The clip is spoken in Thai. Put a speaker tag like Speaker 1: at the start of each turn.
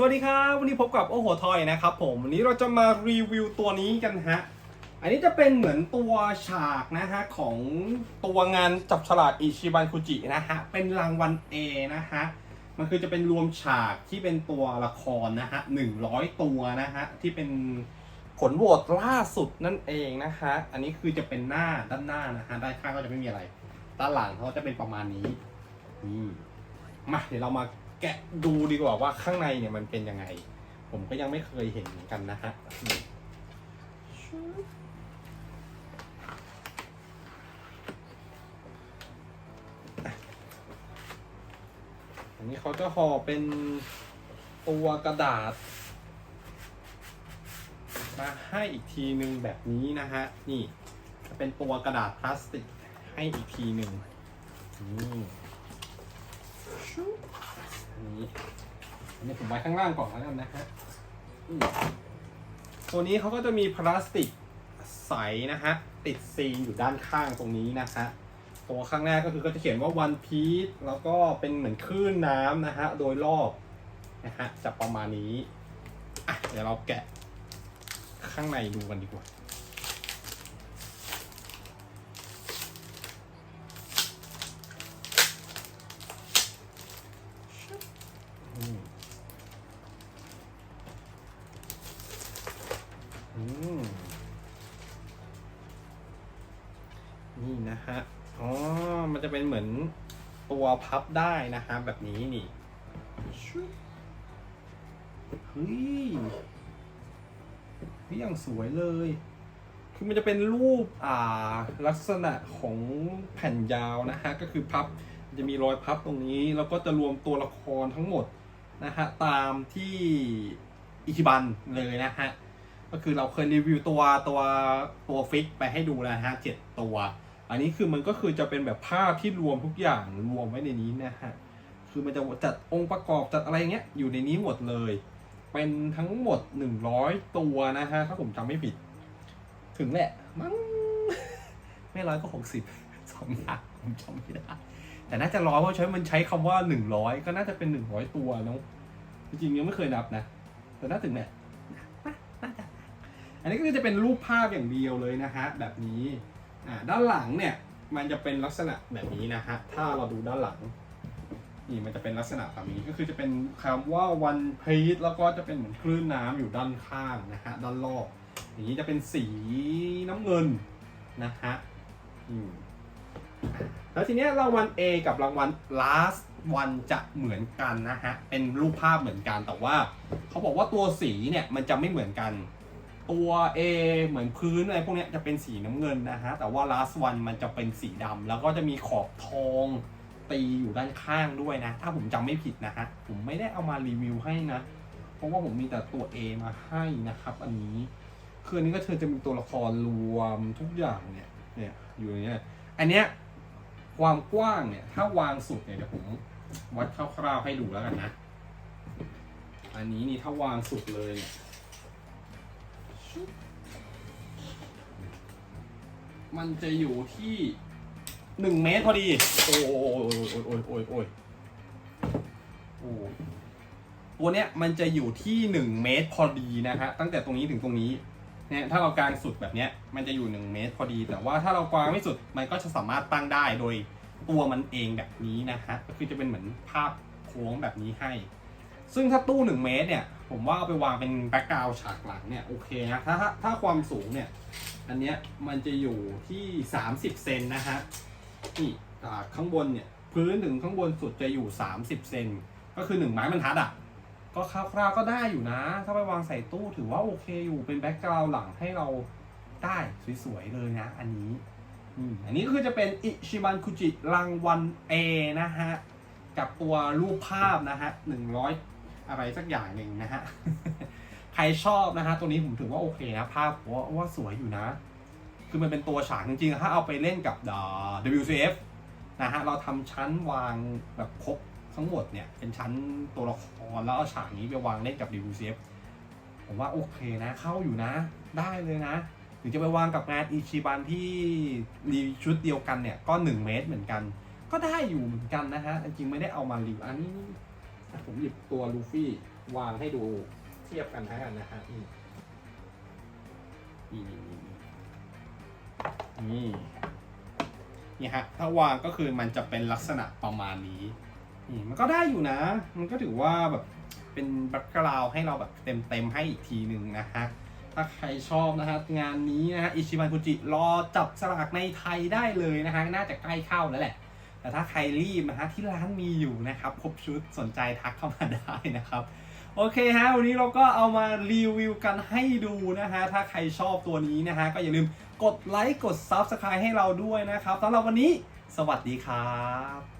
Speaker 1: สวัสดีครับวันนี้พบกับโอโหทอยนะครับผมวันนี้เราจะมารีวิวตัวนี้กันฮะอันนี้จะเป็นเหมือนตัวฉากนะฮะของตัวงานจับฉลากอิชิบันคุจินะฮะเป็นรางวัล A นะฮะมันคือจะเป็นรวมฉากที่เป็นตัวละครนะฮะหนึ่งร้อยตัวนะฮะที่เป็นผลโหวตล่าสุดนั่นเองนะฮะอันนี้คือจะเป็นหน้าด้านหน้านะฮะด้านข้างก็จะไม่มีอะไรด้านหลังเขาจะเป็นประมาณนี้นี่มาเดี๋ยวเรามา แกะดูดีกว่าว่าข้างในเนี่ยมันเป็นยังไง ผมก็ยังไม่เคยเห็นเหมือนกันนะฮะอันนี้เขาจะห่อเป็นตัวกระดาษ มาให้อีกทีหนึ่งแบบนี้นะฮะ นี่จะเป็นตัวกระดาษพลาสติกให้อีกทีหนึ่งนี่ อันนี้อันนี้ผมไว้ข้างล่างก่อนแล้วกันนะฮะตัวนี้เขาก็จะมีพลาสติกใสนะฮะ ติดซีนอยู่ด้านข้างตรงนี้นะฮะตัวข้างหน้าก็คือก็จะเขียนว่า One Piece แล้วก็เป็นเหมือนคลื่นน้ำนะฮะ โดยรอบนะฮะจะประมาณนี้อะเดี๋ยวเราแกะข้างในดูกันดีกว่า นะฮะ อ๋อ มันจะเป็นเหมือนตัวพับได้นะฮะ แบบนี้นี่ชุบเฮ้ยนี่อย่างสวยเลย คือมันจะเป็นรูปอ่าลักษณะของแผ่นยาวนะฮะ ก็คือพับจะมีรอยพับตรงนี้ แล้วก็จะรวมตัวละครทั้งหมดนะฮะ ตามที่อิชิบันเลยนะฮะ ก็คือเราเคยรีวิวตัวตัวตัวฟิกไปให้ดูแล้วนะฮะเจ็ดตัว อันนี้คือมันก็คือจะเป็นแบบภาพที่รวมทุกอย่างรวมไว้ในนี้นะฮะ คือมันจะจัดองค์ประกอบจัดอะไรเงี้ยอยู่ในนี้หมดเลย เป็นทั้งหมด 100 ตัวนะฮะถ้าผมจำไม่ผิด ถึงแหละมั้งไม่ร้อยก็หกสิบสองอย่างผมจำไม่ได้ แต่น่าจะร้อยเพราะใช้มันใช้คำว่า 100 ก็น่าจะเป็น 100 ตัวเนอะจริงๆยังไม่เคยนับนะ แต่น่าถึงแหละน่าจะอันนี้ก็จะเป็นรูปภาพอย่างเดียวเลยนะฮะแบบนี้ อ่าด้านหลังเนี่ยมันจะเป็นลักษณะแบบนี้นะฮะถ้าเราดูด้านหลังนี่มันจะเป็นลักษณะแบบนี้ก็คือจะเป็นคำว่า one piece แล้วก็จะเป็นเหมือนคลื่นน้ำอยู่ด้านข้างนะฮะด้านรอบอย่างนี้จะเป็นสีน้ำเงินนะฮะอืมแล้วทีเนี้ยรางวัล A กับรางวัล last one จะเหมือนกันนะฮะเป็นรูปภาพเหมือนกันแต่ว่าเขาบอกว่าตัวสีเนี่ยมันจะไม่เหมือนกัน ตัว A เหมือนพื้นอะไรพวกนี้จะเป็นสีน้ำเงินนะฮะ แต่ว่า last one มันจะเป็นสีดำแล้วก็จะมีขอบทองตีอยู่ด้านข้างด้วยนะ ถ้าผมจำไม่ผิดนะฮะ ผมไม่ได้เอามารีวิวให้นะ เพราะว่าผมมีแต่ตัว A มาให้นะครับ อันนี้ คืออันนี้ก็เธอจะมีตัวละครรวมทุกอย่างเนี่ยเนี่ยอยู่ในเนี้ยอันเนี้ยความกว้างเนี่ย ถ้าวางสุดเนี่ยเดี๋ยวผมวัดคร่าวๆให้ดูแล้วกันนะ อันนี้นี่ถ้าวางสุดเลยเนี่ย ชุบมันจะอยู่ที่หนึ่งเมตรพอดี โอ้ยโอ้ยโอ้ยโอ้ยโอ้ยโอ้ยตัวเนี้ยมันจะอยู่ที่หนึ่งเมตรพอดีนะฮะตั้งแต่ตรงนี้ถึงตรงนี้เนี่ยถ้าเรากางสุดแบบเนี้ยมันจะอยู่1เมตรพอดี แต่ว่าถ้าเรากางไม่สุดมันก็จะสามารถตั้งได้โดยตัวมันเองแบบนี้นะฮะก็คือจะเป็นเหมือนภาพโค้งแบบนี้ให้ ซึ่งถ้าตู้ 1 เมตรเนี่ย ผมว่าเอาไปวางเป็นแบ็กกราวฉากหลังเนี่ย โอเคนะถ้าถ้าความสูงเนี่ย อันเนี้ยมันจะอยู่ที่ 30 เซนนะฮะนี่จากข้างบนเนี่ย พื้นถึงข้างบนสุดจะอยู่ 30 เซนก็คือ 1 ไม้บรรทัดอะก็คร่าวๆก็ได้อยู่นะ ถ้าไปวางใส่ตู้ถือว่าโอเคอยู่เป็นแบ็กกราวหลังให้เราได้สวยๆเลยนะ อันนี้อันนี้ก็คือจะเป็นอิชิบันคุจิรางวัล A นะฮะ กับตัวรูปภาพนะฮะหนึ่งร้อย อะไรสักอย่างหนึ่งนะฮะ ใครชอบนะฮะ ตัวนี้ผมถือว่าโอเคนะ ภาพผมว่าว่าสวยอยู่นะ คือมันเป็นตัวฉากจริงๆ ถ้าเอาไปเล่นกับ WCF นะฮะ เราทำชั้นวางแบบครบทั้งหมดเนี่ย เป็นชั้นตัวละครแล้วเอาฉากนี้ไปวางเล่นกับ WCF ผมว่าโอเคนะ เข้าอยู่นะ ได้เลยนะหรือจะไปวางกับงานอีชิบันที่รีชุดเดียวกันเนี่ย ก็ 1 เมตรเหมือนกัน ก็ได้อยู่เหมือนกันนะฮะ จริงๆไม่ได้เอามารีวิวอันนี้ ผมหยิบตัวลูฟี่วางให้ดูเทียบกันแล้วกันนะฮะนี่นี่นี่นี่นี่นี่ฮะถ้าวางก็คือมันจะเป็นลักษณะประมาณนี้นี่มันก็ได้อยู่นะ มันก็ถือว่าแบบเป็นแบ็กกราวให้เราแบบเต็มๆให้อีกทีหนึ่งนะฮะถ้าใครชอบนะฮะงานนี้นะฮะอิชิบันคุจิรอจับสลากในไทยได้เลยนะฮะน่าจะใกล้เข้าแล้วแหละ แต่ถ้าใครรีบนะฮะที่ร้านมีอยู่นะครับครบชุดสนใจทักเข้ามาได้นะครับโอเคฮะวันนี้เราก็เอามารีวิวกันให้ดูนะฮะถ้าใครชอบตัวนี้นะฮะก็อย่าลืมกดไลค์กด Subscribe ให้เราด้วยนะครับสำหรับวันนี้ สวัสดีครับ